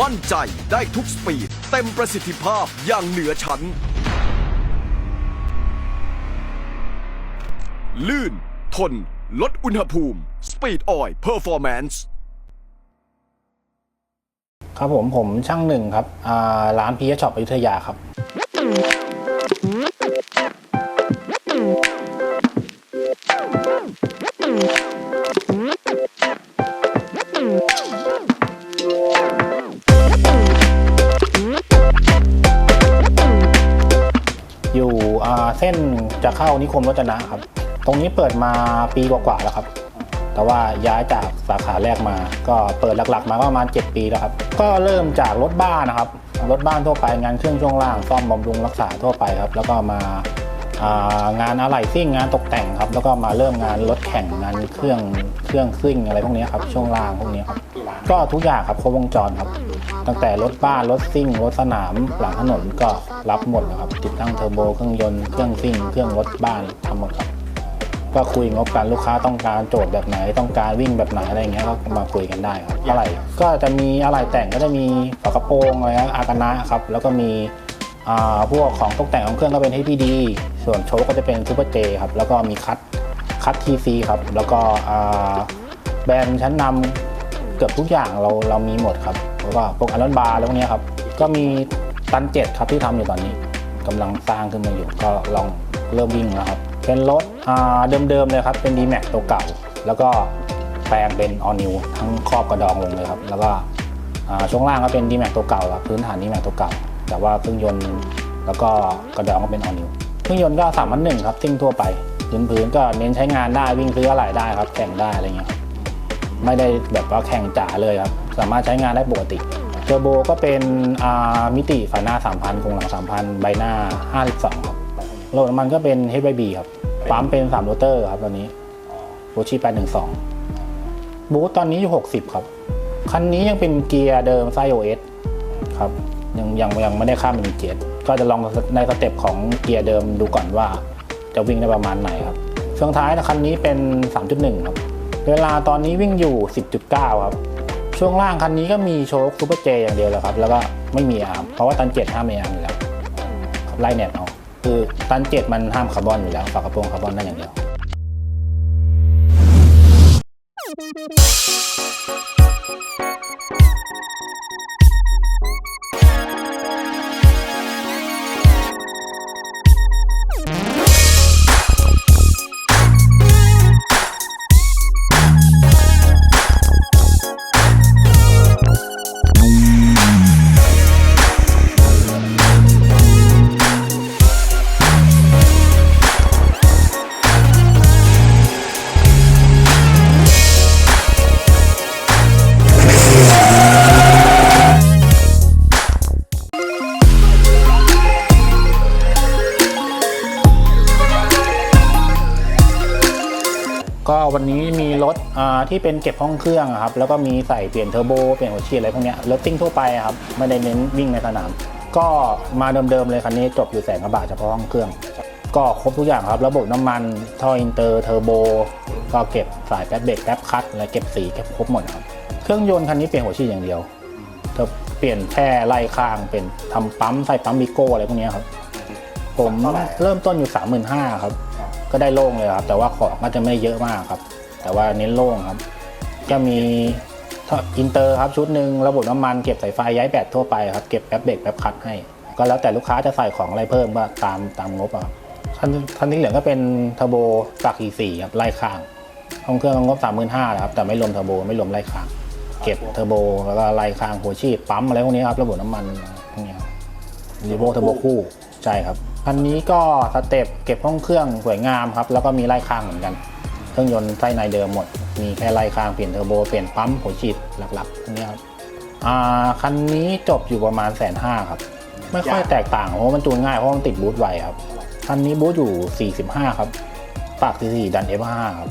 มั่นใจได้ทุกสปีด เต็มประสิทธิภาพอย่างเหนือชั้น ลื่น ทน ลดอุณหภูมิ Speed Oil Performance ครับผมผมช่างหนึ่งครับอ่าร้านพีเอช็อปอยุธยาครับอ เส้นจะเข้านิคมรจนะครับ ตรงนี้เปิดมาปีกว่าๆแล้วครับ แต่ว่าย้ายจากสาขาแรกมา ก็เปิดหลักๆ มาก็ประมาณ 7 ปีแล้วครับ ก็เริ่มจากรถบ้านนะครับ รถบ้านทั่วไปงานเครื่องช่วงล่างซ่อมบำรุงรักษาทั่วไปครับ แล้วก็มาางานอะไหล่ซิ่งงานตกแต่งครับ แล้วก็มาเริ่มงานรถแข่งงานเครื่องเครื่องซิ่งอะไรพวกนี้ครับช่วงล่างพวกนี้ครับก็ทุกอย่างครับครบวงจรครับ ตั้งแต่รถบ้านรถซิ่งรถสนามหลังถนนก็รับหมดนะครับ ติดตั้งเทอร์โบเครื่องยนต์เครื่องซิ่งเครื่องรถบ้านทำหมดครับก็คุยงบกันลูกค้าต้องการโจทย์แบบไหน ต้องการวิ่งแบบไหนอะไรอย่างเงี้ยก็มาคุยกันได้ครับอะไรก็จะมีอะไรแต่งก็จะมีฝากระโปรงอะไรนะอากานะครับแล้วก็มีอ่าพวกของตกแต่งของเครื่องก็เป็น HPD ส่วนโชคก็จะเป็นซูเปอร์เจครับแล้วก็มีคัตคัตทีซีครับแล้วก็อ่าแบรนด์ชั้นนำเกือบทุกอย่างเราเรามีหมดครับ แล้วก็พวกอัลลอนบาร์แล้วพวกนี้ครับ ก็มีตันเจ็ดครับที่ทำอยู่ตอนนี้กำลังสร้างขึ้นมาอยู่ก็ลองเริ่มวิ่งแล้วครับ เป็นรถเดิมๆเลยครับ เป็น d m a x ตัวเก่า แล้วก็แปลงเป็น all new ทั้งครอบกระดองลงเลยครับ แล้วก็ช่วงล่างก็เป็น d m a x ตัวเก่าครับพื้นฐาน d m a x ตัวเก่า แต่ว่าเครื่องยนต์แล้วก็กระดองก็เป็น all new เครื่องยนต์ก็3ามพันหนึ่งครับซิ่งทั่วไปพื้นพื้นๆก็เน้นใช้งานได้วิ่งซื้ออะไรได้ครับแข่งได้อะไรเงี้ยครับ ไม่ได้แบบว่าแข่งจ๋าเลยครับ สามารถใช้งานได้ปกติเทอร์โบก็เป็นอ่ามิติฝาหน้า 3,000โครงหลัง 3,000 ใบหน้า 52 ครับโหลดน้ำมันก็เป็น HYB ครับปั๊มเป็น3โรเตอร์ครับตอนนี้โบชี812 บูทตอนนี้อยู่ 60 ครับ คันนี้ยังเป็นเกียร์เดิมไส้ OS ครับยังยังยังไม่ได้ข้ามเป็นเจ็ดก็จะลองในสเต็ปของเกียร์เดิมดูก่อนว่าจะวิ่งได้ประมาณไหนครับช่วงท้ายคันนี้เป็น 3.1 ครับ เวลาตอนนี้วิ่งอยู่ 10.9 ครับ ช่วงล่างคันนี้ก็มีโชคซูเปอร์เจอย่างเดียวแล้วครับ แล้วก็ไม่มีอาร์มเพราะว่าตันเจ็ดห้ามมีอาร์มอยู่แล้วไล่แนบเอาคือตันเจ็ดมันห้ามคาร์บอนอยู่แล้วฝากระโปรงคาร์บอนได้อย่างเดียว ที่เป็นเก็บห้องเครื่องครับแล้วก็มีใส่เปลี่ยนเทอร์โบเปลี่ยนหัวฉีดอะไรพวกนี้รถติ้งทั่วไปครับไม่ได้เน้นวิ่งในสนาม ก็มาเดิมๆเลยคันนี้จบอยู่แสนกว่าบาทเฉพาะห้องเครื่อง ก็ครบทุกอย่างครับ ระบบน้ำมันท่ออินเตอร์เทอร์โบก็เก็บสายแป๊บเบรกแป๊บคัตอะไรเก็บสีเก็บครบหมดครับเครื่องยนต์คันนี้เปลี่ยนหัวฉีดอย่างเดียวเธอเปลี่ยนแค่ไล่ข้างเป็นทำปั๊มใส่ปั๊มบิโก้อะไรพวกนี้ครับผมเริ่มต้นอยู่ 35,000ครับก็ได้โล่งเลยครับ แต่ว่าของก็จะไม่เยอะมากครับ แต่ว่าเน้นโล่งครับ ก็มีอินเตอร์ครับชุดหนึ่งระบบน้ำมันเก็บสายไฟย้ายแบตทั่วไปครับเก็บแป๊บเบรกแป๊บคัดให้ ก็แล้วแต่ลูกค้าจะใส่ของอะไรเพิ่มก็ตามตามงบครับคันคันที่เหลืองก็เป็นเทอร์โบสักอีสี่ครับไล่ข้างห้องเครื่องงบสามหมื่นห้าครับแต่ไม่รวมเทอร์โบไม่รวมไล่ข้าง เก็บเทอร์โบแล้วก็ไล่ข้างหัวฉีดปั๊มอะไรพวกนี้ครับระบบน้ำมันพวกนี้ครับรีโวเทอร์โบคู่ใช่ครับอันนี้ก็สเต็ปเก็บห้องเครื่องสวยงามครับแล้วก็มีไล่ข้างเหมือนกัน เครื่องยนต์ไส้ในเดิมหมด มีแค่ไล่ข้างเปลี่ยนเทอร์โบเปลี่ยนปั๊มหัวฉีดหลักๆพวกนี้ครับอ่าคันนี้จบอยู่ประมาณแสนห้าครับ ไม่ค่อยแตกต่างเพราะว่ามันจูนง่ายเพราะว่ามันติดบูทไวครับคันนี้บูทอยู่ 45 ครับ ปาก44ดัน F5 ครับ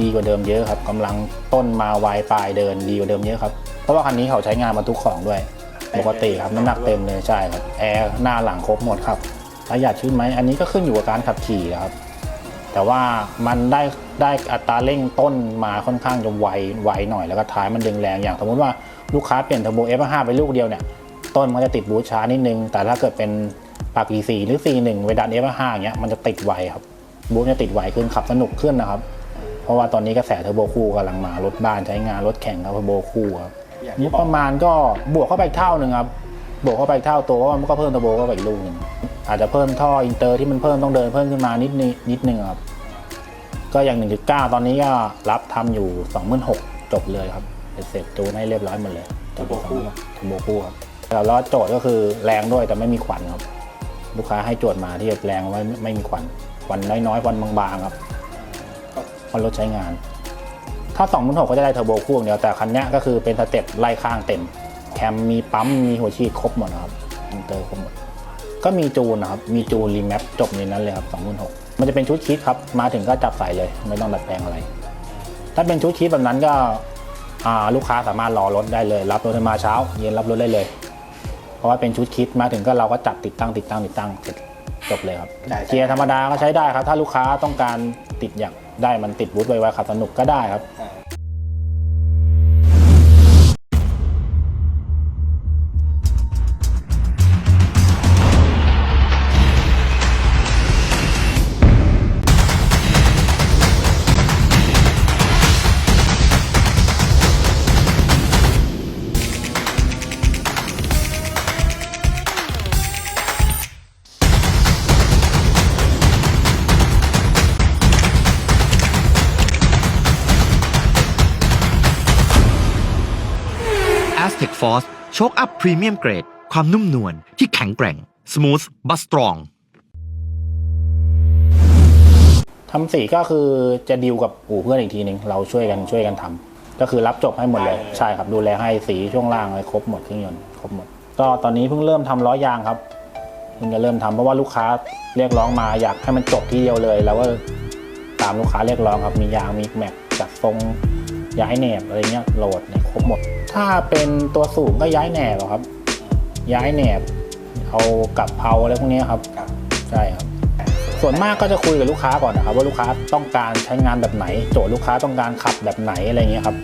ดีกว่าเดิมเยอะครับกำลังต้นมาไวปลายเดินดีกว่าเดิมเยอะครับ เพราะว่าคันนี้เขาใช้งานบรรทุกของด้วย ปกติครับน้ำหนักเต็มเลยใช่ครับ แอร์หน้าหลังครบหมดครับประหยัดขึ้นไหมอันนี้ก็ขึ้นอยู่กับการขับขี่นะครับ แต่ว่ามันได้ได้อัตราเร่งต้นมาค่อนข้างจะไวไวหน่อยแล้วก็ท้ายมันดึงแรงอย่างสมมติว่าลูกค้าเปลี่ยนเทอร์โบ F5 ไปลูกเดียวเนี่ยต้นมันจะติดบูทช้านิดนึง แต่ถ้าเกิดเป็นปาก E4 หรือ C1 เวดัน F5 อย่างเงี้ยมันจะติดไวครับบูทจะติดไวขึ้นขับสนุกขึ้นนะครับ เพราะว่าตอนนี้กระแสเทอร์โบคู่กำลังมารถบ้านใช้งานรถแข่งกับเทอร์โบคู่ครับอย่างนี่ที่บปอกระมาณก็บวกเข้าไปอีกเท่าหนึ่งครับบวกเข้าไปอีกเท่าตัวเพราะว่ามันก็เพิ่มเทอร์โบเข้าไปอีกลูกหนึ่ง อาจจะเพิ่มท่ออินเตอร์ที่มันเพิ่มต้องเดินเพิ่มขึ้นมานิดนิดนิดนึงครับ ก็อย่าง 1.9 ตอนนี้ก็รับทำอยู่ 26,000จบเลยครับเสร็จจูนให้เรียบร้อยหมดเลยเทอร์โบคู่เทอร์โบคู่ครับแล้วโจทย์ก็คือแรงด้วยแต่ไม่มีควันครับ ลูกค้าให้โจทย์มาที่แรงไว้ไม่ไม่มีควันควันน้อยๆควันบางๆครับเพราะรถใช้งาน ถ้า2 6 0 0ก็จะได้เทอร์โบคู่อย่างเดียวแต่คันเนี้ยก็คือเป็นสเต็ปไล่ข้างเต็ม แคมมีปั๊มมีหัวฉีดครบหมดนะครับอินเตอร์ครบหมด ก็มีจูนนะครับ มีจูนรีแมปจบในนั้นเลยครับ2 6 0 0มันจะเป็นชุดคิดครับ มาถึงก็จับใส่เลย ไม่ต้องดัดแปลงอะไร ถ้าเป็นชุดคิดแบบนั้นก็อ่าลูกค้าสามารถรอรถได้เลย รับรถมาเช้า เย็นรับรถได้เลย เพราะว่าเป็นชุดคิดมาถึงก็เราก็จับติดตั้งติดตั้งติดตั้งเสร็จจบเลยครับได้เกียร์ธรรมดาก็ใช้ได้ครับ ถ้าลูกค้าต้องการติดอย่างได้มันติดบูทไวๆขับสนุกก็ได้ครับ อ่า Aztec Force โชคอัพพรีเมียมเกรด ความนุ่มนวลที่แข็งแกร่ง Smooth but strong ทำสีก็คือจะดีลกับอู่เพื่อนอีกทีหนึ่งเราช่วยกันช่วยกันทำก็คือรับจบให้หมดเลยได้เลยใช่ครับดูแลให้สีช่วงล่างอะไรครบหมดเครื่องยนต์ครบหมด ก็ตอนนี้เพิ่งเริ่มทำล้อยางครับเพิ่งจะเริ่มทำเพราะว่าลูกค้าเรียกร้องมาอยากให้มันจบทีเดียวเลย แล้วก็ตามลูกค้าเรียกร้องครับมียางมีแม็กจัดทรงย้ายแหนบอะไรเงี้ยโหลดเนี่ยครบหมด ถ้าเป็นตัวสูงก็ย้ายแหนบอะครับ ย้ายแหนบ เอากับเพราอะไรพวกเนี้ยครับครับ ใช่ครับ ส่วนมากก็จะคุยกับลูกค้าก่อนนะครับ ว่าลูกค้าต้องการใช้งานแบบไหน โจทย์ลูกค้าต้องการขับแบบไหนอะไรเงี้ยครับ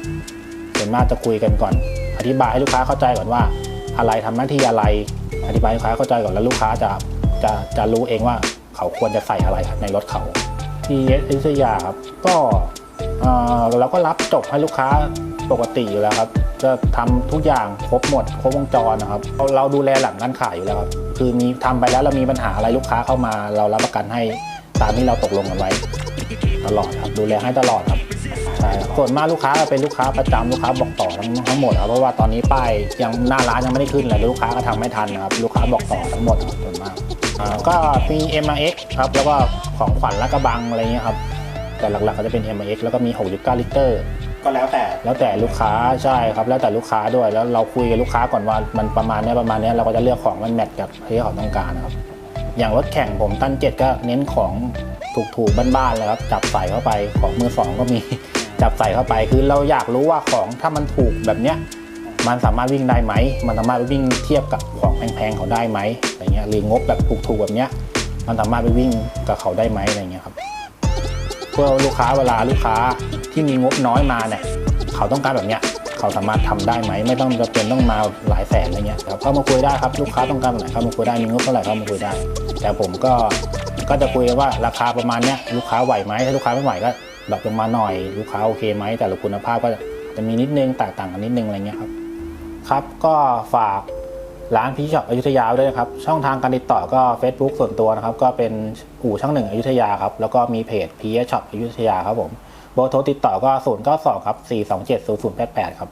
ส่วนมากจะคุยกันก่อน อธิบายให้ลูกค้าเข้าใจก่อนว่า อะไรทำหน้าที่อะไร อธิบายให้ลูกค้าเข้าใจก่อนแล้วลูกค้าจะจะจะรู้เองว่าเขาควรจะใส่อะไรในรถเขาที่เอสอยุธยาครับก็เอ่อเราก็รับจบให้ลูกค้า ปกติอยู่แล้วครับ จะทำทุกอย่างครบหมดครบวงจรนะครับเราเราดูแลหลังการขายอยู่แล้วครับคือมีทำไปแล้วเรามีปัญหาอะไรลูกค้าเข้ามา เรารับประกันให้ตามที่เราตกลงกันไว้ ตลอดครับดูแลให้ตลอดครับใช่ส่วนมากลูกค้าเป็นลูกค้าประจำลูกค้าบอกต่อทั้งทั้งหมดครับเพราะว่าตอนนี้ป้ายยังหน้าร้านยังไม่ได้ขึ้นเลยลูกค้าก็ทำไม่ทันนะครับลูกค้าบอกต่อทั้งหมดส่วนมากก็มี m r x ครับแล้วก็ของขวัญและกระบังอะไรเงี้ยครับแต่หลักๆก็จะเป็น m r x แล้วก็มี 6.9 ลิตร ก็แล้วแต่แล้วแต่ลูกค้าใช่ครับ แล้วแต่ลูกค้าด้วยแล้วเราคุยกับลูกค้าก่อนว่ามันประมาณเนี้ยประมาณเนี้ยเราก็จะเลือกของมันแมทกับที่เขาต้องการครับ อย่างรถแข่งผมตั้นเจ็ดก็เน้นของถูกๆบ้านๆเลยครับจับใส่เข้าไปของมือสองก็มี จับใส่เข้าไปคือเราอยากรู้ว่าของถ้ามันถูกแบบเนี้ยมันสามารถวิ่งได้ไหม มันสามารถไปวิ่งเทียบกับของแพงๆเขาได้ไหมอะไรเงี้ยหรืองบแบบถูกๆแบบเนี้ย มันสามารถไปวิ่งกับเขาได้ไหมอะไรเงี้ยครับ เพื่อลูกค้าเวลาลูกค้า ที่มีงบน้อยมาเนี่ยเขาต้องการแบบเนี้ยเขาสามารถทำได้ไหมไม่ต้องจำเป็นต้องมาหลายแสนอะไรเงี้ยครับเข้ามาคุยได้ครับลูกค้าต้องการแบบไหนเข้ามาคุยได้มีงบเท่าไหร่เข้ามาคุยได้ แต่ผมก็ก็จะคุยว่าราคาประมาณเนี้ยลูกค้าไหวไหมถ้าลูกค้าไม่ไหวก็ดรอปลงมาหน่อยลูกค้าโอเคไหมแต่ละคุณภาพก็จะมีนิดนึงแตกต่างกันนิดนึงอะไรเงี้ยครับครับก็ฝากร้านพีช็อปอยุธยาด้วยนะครับ ช่องทางการติดต่อก็ Facebook ส่วนตัวนะครับ ก็เป็นอู่ช่างหนึ่งอยุธยาครับ แล้วก็มีเพจพีช็อปอยุธยาครับผม เบอร์โทรติดต่อก็ 0 9 2 ครับ 4 2 7 0 0 8 8 ครับ